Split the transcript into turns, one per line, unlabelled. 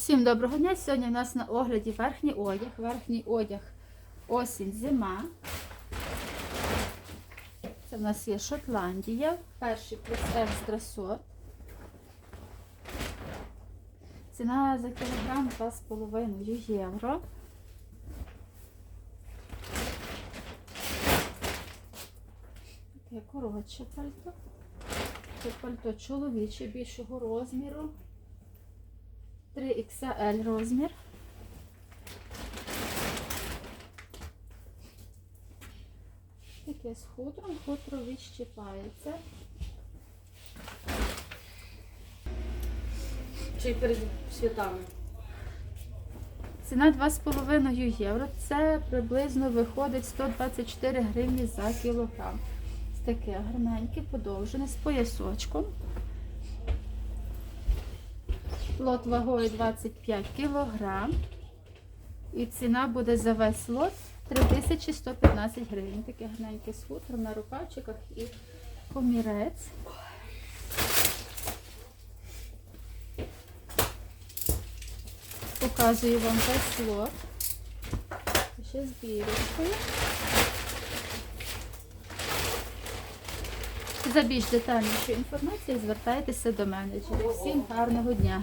Всім доброго дня! Сьогодні у нас на огляді верхній одяг. Верхній одяг осінь, зима. Це в нас є Шотландія, перший плюс екстра сорт. Ціна за кілограм 2,5 євро. Таке коротше пальто. Це пальто чоловіче більшого розміру. 3XL розмір. Таке з хутром, хутро відщипається.
Чи перед святами?
Ціна 2,5 євро. Це приблизно виходить 124 гривні за кілограм. Таке гарненьке, подовжене, з поясочком. Лот вагою 25 кілограм. І ціна буде за весь лот 3115 гривень. Таке гарненьке з хутром на рукавчиках і комірець. Показую вам весь лот. Ще з бірочкою. За більш детальнішою інформацією звертайтеся до менеджера. Всім гарного дня!